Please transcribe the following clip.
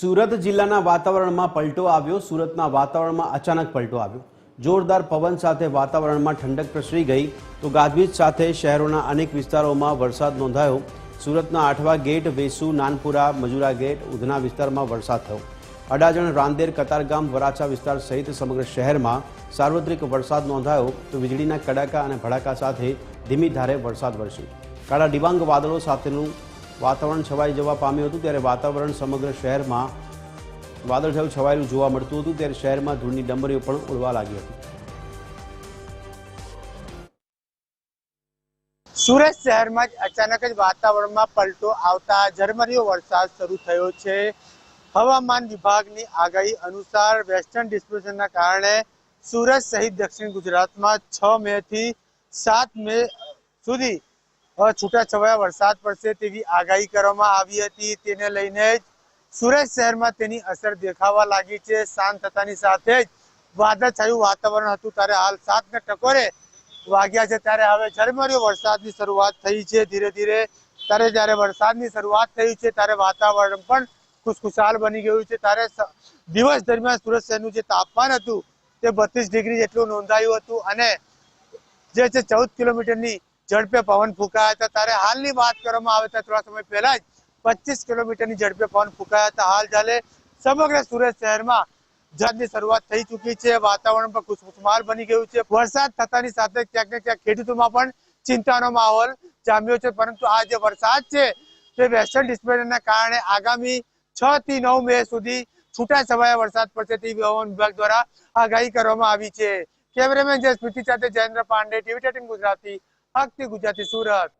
સુરત જિલ્લાના વાતાવરણમાં પલટો આવ્યો. સુરતના વાતાવરણમાં અચાનક પલટો આવ્યો. જોરદાર પવન સાથે વાતાવરણમાં ઠંડક પ્રસરી ગઈ. તો ગાજવીજ સાથે શહેરોના અનેક વિસ્તારોમાં વરસાદ નોંધાયો. સુરતના આઠવા ગેટ, વેસુ, નાનપુરા, મજુરા ગેટ, ઉધના વિસ્તારમાં વરસાદ થયો. અડાજણ, રાંદેર, કતારગામ, વરાછા વિસ્તાર સહિત સમગ્ર શહેરમાં સાર્વત્રિક વરસાદ નોંધાયો. તો વીજળીના કડાકા અને ભડાકા સાથે ધીમી ધારે વરસાદ વરસ્યો. કાળા ડિબાંગ વાદળો સાથેનું વાતાવરણ છવાઈ જવા પામ્યું હતું ત્યારે વાતાવરણ સમગ્ર શહેરમાં વાદળછાયું છવાયેલું જોવા મળતું હતું ત્યારે શહેરમાં ધૂળની ડમરીઓ પણ ઉડવા લાગી હતી. સુરત શહેરમાં જ અચાનક જ વાતાવરણમાં પલટો આવતા ઝરમરીયો વરસાદ શરૂ થયો છે. હવામાન વિભાગની આગાહી અનુસાર વેસ્ટર્ન ડિસ્ટ્રીબ્યુશનના કારણે સુરત સહિત દક્ષિણ ગુજરાતમાં છ મે થી સાત મે સુધી છૂટાછવાયા વરસાદ પડશે તેવી આગાહી કરવામાં આવી હતી. તેને લઈને જ સુરત શહેરમાં તેની અસર દેખાવા લાગી છે. શાંત થતાની સાથે જ વાદળછાયું વાતાવરણ હતું. ત્યારે હાલ સાતને ટકોરે વાગ્યા છે. ત્યારે હવે ઝરમર્યો વરસાદની શરૂઆત થઈ છે. ધીરે ધીરે ત્યારે જ્યારે વરસાદની શરૂઆત થઈ છે, ત્યારે વાતાવરણ પણ ખુશખુશાલ બની ગયું છે. ત્યારે દિવસ દરમિયાન સુરત શહેરનું જે તાપમાન હતું તે બત્રીસ ડિગ્રી જેટલું નોંધાયું હતું અને જે છે ચૌદ કિલોમીટરની ઝડપે પવન ફૂંકાયા હતા. ત્યારે હાલની વાત કરવામાં આવે થોડા સમય પહેલા જ પચીસ કિલોમીટરની ઝડપે પવન ફૂંકાયા હતા. હાલ ચાલે સમગ્ર સુરત શહેરમાં વરસાદની શરૂઆત થઈ ચૂકી છે. વાતાવરણ પણ ખુશખુશમાર બની ગયું છે. વરસાદ થતાની સાથે ક્યાંક ને ક્યાંક ખેડૂતોમાં પણ ચિંતાનો માહોલ જામ્યો છે. પરંતુ આ જે વરસાદ છે, તે વેસ્ટર્ન ડિસ્ટર્બન્સના કારણે આગામી છ થી નવ મે સુધી છૂટા છવાયા વરસાદ પડશે તેવી હવામાન વિભાગ દ્વારા આગાહી કરવામાં આવી છે. કેમેરામેન જે સ્મૃતિ સાથે જયેન્દ્ર પાંડે, ટીવી ગુજરાતી હકથી ગુજરાતી સુરત.